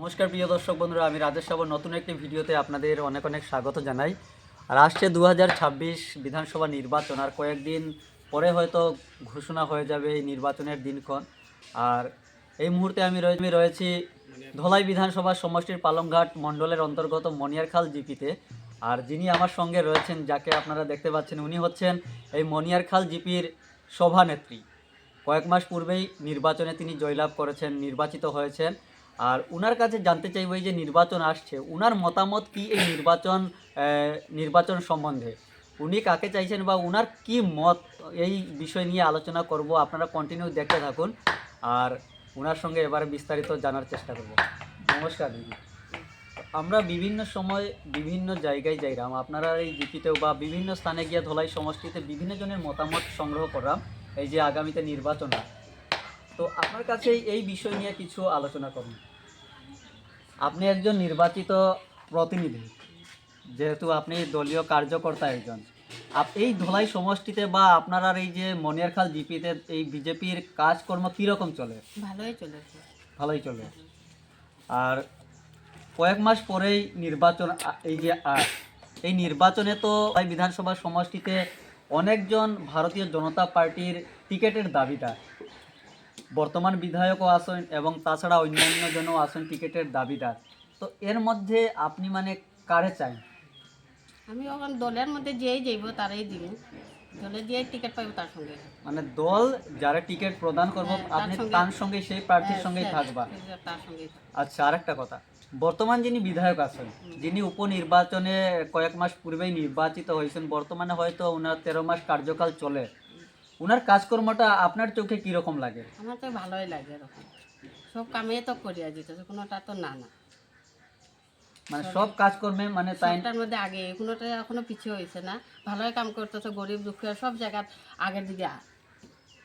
নমস্কার প্রিয় দর্শক বন্ধুরা, আমি রাজেশ সাবর। নতুন একটি ভিডিওতে আপনাদের অনেক অনেক স্বাগত জানাই। আর আসছে দু হাজার ছাব্বিশ বিধানসভা নির্বাচন, আর কয়েকদিন পরে হয়তো ঘোষণা হয়ে যাবে এই নির্বাচনের দিনক্ষণ। আর এই মুহূর্তে আমি আমি রয়েছি ধলাই বিধানসভা সমষ্টির পালংঘাট মণ্ডলের অন্তর্গত মনিয়ারখাল জিপিতে। আর যিনি আমার সঙ্গে রয়েছেন, যাকে আপনারা দেখতে পাচ্ছেন, উনি হচ্ছেন এই মনিয়ারখাল জিপির সভানেত্রী। কয়েক মাস পূর্বেই নির্বাচনে তিনি জয়লাভ করেছেন, নির্বাচিত হয়েছেন। আর উনার কাছে জানতে চাইব এই যে নির্বাচন আসছে, উনার মতামত কি এই নির্বাচন নির্বাচন সম্বন্ধে? উনি কাকে চাইছেন বা উনার কি মত এই বিষয় নিয়ে আলোচনা করব? আপনারা কন্টিনিউ দেখতে থাকুন আর উনার সঙ্গে এবারে বিস্তারিত জানার চেষ্টা করব। নমস্কার দিদি। আমরা বিভিন্ন সময় বিভিন্ন জায়গায় যাইলাম আপনারা এই জিপিতেও বা বিভিন্ন স্থানে গিয়ে ধলাই সমষ্টিতে বিভিন্ন জনের মতামত সংগ্রহ করলাম এই যে আগামীতে নির্বাচন আছে। তো আপনার কাছে এই বিষয় নিয়ে কিছু আলোচনা করুন। আপনি একজন নির্বাচিত প্রতিনিধি যেহেতু আপনি দলীয় কার্যকর্তা একজন। এই ধলাই সমষ্টিতে বা আপনার আর এই যে মনিয়ারখাল জিপিতে এই বিজেপির কাজকর্ম কীরকম চলে? ভালোই চলেছে। ভালোই চলে। আর কয়েক মাস পরেই নির্বাচন এই যে এই নির্বাচনে তো এই বিধানসভা সমষ্টিতে অনেকজন ভারতীয় জনতা পার্টির টিকেটের দাবিদার। বর্তমান বিধায়কও আসেন এবং তাছাড়া অন্যান্য জনও আসেন টিকেটের দাবিদার। তো এর মধ্যে আপনি মানে কারে চাই আমি এখন দলের মধ্যে যেই যাইব তারাই দিব। দলে যে টিকিট পাইব তার সঙ্গে। মানে দল যারা টিকিট প্রদান করব হ্যাঁ, আপনি তার সঙ্গে সেই প্রার্থীর হ্যাঁ, সঙ্গেই থাকবা। তার সঙ্গে আচ্ছা আরেকটা কথা। বর্তমান যিনি বিধায়ক আছেন যিনি উপনির্বাচনে কয়েক মাস পূর্বেই নির্বাচিত হয়েছেন বর্তমানে হয়তো ওনার তেরো মাস কার্যকাল চলে। ওনার কাজকর্মটা আপনার চোখে কীরকম লাগে? আমার তো ভালোই লাগে এরকম। সব কামে তো করিয়া দিতেছে কোনোটা তো না না। মানে সব কাজকর্মে মানে তাই সবটার মধ্যে আগে কোনোটা এখনও পিছিয়ে হয়েছে না। ভালোই কাম করতেছে গরিব দুঃখীরা সব জায়গার আগের দিকে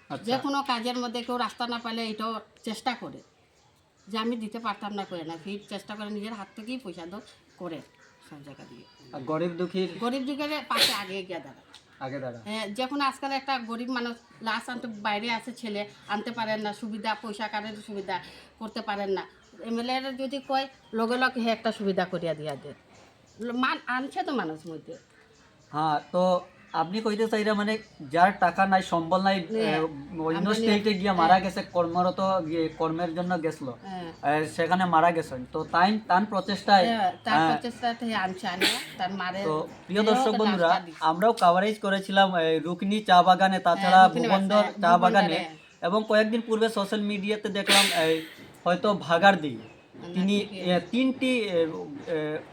আচ্ছা। যে কোনো কাজের মধ্যে কেউ রাস্তা না পাইলে এটাও চেষ্টা করে। যে আমি দিতে পারতাম না করে না। ফির চেষ্টা করে নিজের হাত থেকেই পয়সা দো করে সব জায়গা দিয়ে। আর গরিব দুঃখীর গরিব দুঃখের পাশে আগে গিয়ে দাঁড়ায়। আগে দাঁড়া। হ্যাঁ, যখন আজকাল একটা গরিব মানুষ লাশ আনতে বাইরে আছে ছেলে আনতে পারেন না সুবিধা পয়সা কারের সুবিধা করতে পারেন না। এমএলএ যদি কয় লগে লগে হে একটা সুবিধা করিয়া দিয়া যায় মান আনছে তো মানুষ মধ্যে। হ্যাঁ তো আপনি কইতে চাইরা মানে যার টাকা নাই সম্বল নাই অন্য স্টেটে গিয়া মারা গেছে কর্মরত কর্মের জন্য গেছিল। হ্যাঁ, সেখানে মারা গেছেন। তো তাই তার প্রচেষ্টায় হ্যাঁ, তো প্রিয় দর্শক বন্ধুরা আমরাও কাভারেজ করেছিলাম রুকনি চা বাগানে তাছাড়া হ্যাঁ, রুকনি ভুবন্দর চা বাগানে। এবং কয়েকদিন পূর্বে সোশ্যাল মিডিয়াতে দেখলাম হয়তো ভাগার দিই তিনি তিনটি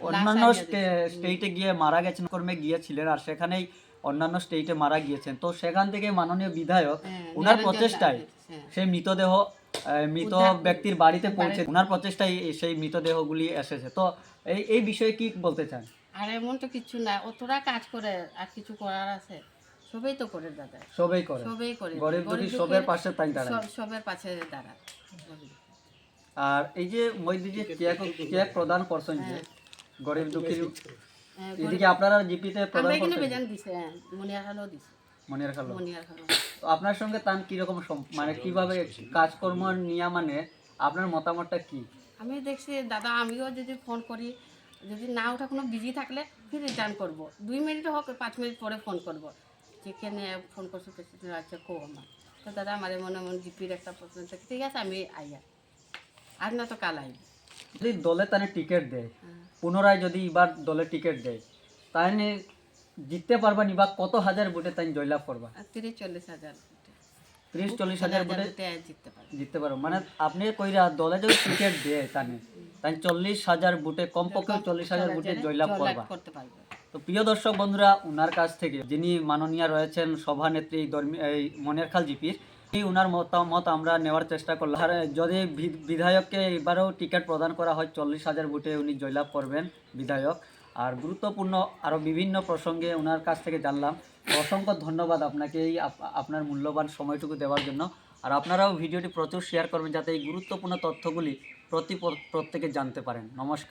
অন্যান্য স্টে- স্টেটে গিয়ে মারা গেছেন কর্মে গিয়েছিলেন। আর সেখানেই অন্যান্য স্টেটে মারা গিয়েছেন। তো সেখান থেকে মাননীয় বিধায়ক হ্যাঁ, ওনার প্রচেষ্টায় হ্যাঁ। সেই মৃতদেহ মৃত ব্যক্তির বাড়িতে পৌঁছে ওনার প্রচেষ্টায় সেই মৃতদেহগুলি এসেছে। তো এই এই বিষয়ে কি বলতে চান? আর এমন তো কিছু না অতটা কাজ করে আর কিছু করার আছে। সবই তো করে দাদা। সবাই করে। সবই করে। গরিব দুঃখী সবের পাশে তাই দাঁড়ায়। সব- সবের পাশে দাঁড়ায়। আর এই যে মধ্যে যে চেক চেক প্রদান করছেন যে গরিব দুঃখীর হ্যাঁ, এদিকে আপনারা জিপিতে প্রদান করছেন? বেজান দিছে হ্যাঁ, মনিয়ার হালও দিছে। মনের খালো মনিয়ার হালও তো আপনার সঙ্গে তান কীরকম সম- মানে কীভাবে কাজকর্ম নিয়া মানে আপনার মতামতটা কি? আমি দেখছি দাদা আমিও যদি ফোন করি যদি না ওঠা কোনো বিজি থাকলে ফির রিটার্ন করব। দুই মিনিট হোক পাঁচ মিনিট পরে ফোন করব। যেখানে ফোন করছ পেশেন্ট আছে কো আমার। তো দাদা আমার মনে মনে জিপির একটা প্রশ্ন থাকে ঠিক আছে আমি আইয়া। আর না তো কাল আইব। যদি দলে তানে টিকিট দেয়। পুনরায় যদি এবার দলে টিকিট দেয় তাহলে জিততে পারবা নি বা কত হাজার ভোটে তাই জয়লাভ করবা? তিরিশ চল্লিশ হাজার ত্রিশ চল্লিশ হাজার ভোটে জিততে পারো মানে আপনি কইরা দলে যদি টিকিট দেয় তানে তাই চল্লিশ হাজার ভোটে কমপক্ষে চল্লিশ হাজার ভোটে জয়লাভ করবা। করতে তো প্রিয় দর্শক বন্ধুরা ওনার কাছ থেকে যিনি মাননীয় রয়েছেন সভানেত্রী এই মনেরখাল জিপির ওনার মতামত আমরা নেওয়ার চেষ্টা করলাম। আর যদি বিধায়ককে এবারেও টিকিট প্রদান করা হয়, চল্লিশ হাজার ভোটে উনি জয়লাভ করবেন বিধায়ক। আর গুরুত্বপূর্ণ আরও বিভিন্ন প্রসঙ্গে ওনার কাছ থেকে জানলাম। অসংখ্য ধন্যবাদ আপনাকে এই আপ- আপনার মূল্যবান সময়টুকু দেওয়ার জন্য। আর আপনারাও ভিডিওটি প্রচুর শেয়ার করবেন যাতে এই গুরুত্বপূর্ণ তথ্যগুলি প্রতি প্রত্যেকে জানতে পারেন। নমস্কার।